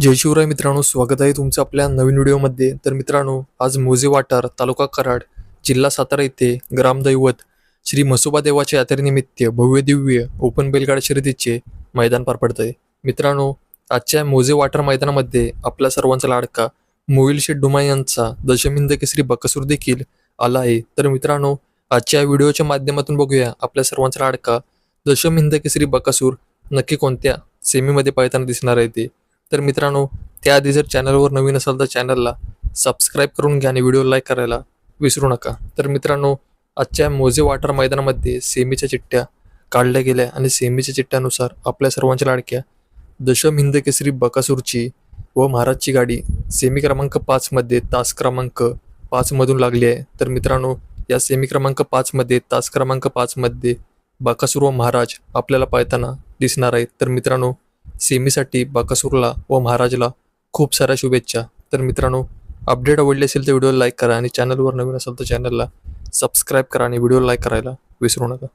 जय शिवराय मित्रांनो स्वागत आहे तुमचं आपल्या नवीन व्हिडिओमध्ये. तर मित्रांनो आज मोजे वाटार तालुका कराड जिल्हा सातारा येथे ग्रामदैवत श्री म्हसोबा देवाच्या यात्रेनिमित्त भव्य दिव्य ओपन बैलगाडा शर्यतीचे मैदान पार पडत आहे मित्रांनो आजच्या मोजे वाटार मैदानामध्ये आपल्या सर्वांचा लाडका मोहिल शेठ डुमा यांचा दशमिंद केसरी बकसूर देखील आला आहे. तर मित्रांनो आजच्या व्हिडिओच्या माध्यमातून बघूया आपल्या सर्वांचा लाडका दशमिंद केसरी बकासूर नक्की कोणत्या सेमीमध्ये पळताना दिसणार आहे ते. तर मित्रांनो त्याआधी जर चॅनलवर नवीन असाल तर चॅनलला सबस्क्राईब करून घ्या आणि व्हिडिओ लाईक करायला विसरू नका. तर मित्रांनो आजच्या मोजे वाटर मैदानामध्ये सेमीच्या चिठ्ठ्या काढल्या गेल्या आणि सेमीच्या चिठ्ठ्यानुसार आपल्या सर्वांच्या लाडक्या दशम हिंद केसरी बकासूरची व महाराजची गाडी सेमी क्रमांक पाचमध्ये तास क्रमांक पाचमधून लागली आहे. तर मित्रांनो या सेमी क्रमांक पाचमध्ये तास क्रमांक पाचमध्ये बकासूर व महाराज आपल्याला पाळताना दिसणार आहेत. तर मित्रांनो सेमीसाठी बकासूरला व महाराजला खूप साऱ्या शुभेच्छा. तर मित्रांनो अपडेट आवडली असेल तर व्हिडिओ लाईक करा आणि चॅनलवर नवीन असेल तर चॅनलला सबस्क्राईब करा आणि व्हिडिओ लाईक करायला विसरू नका.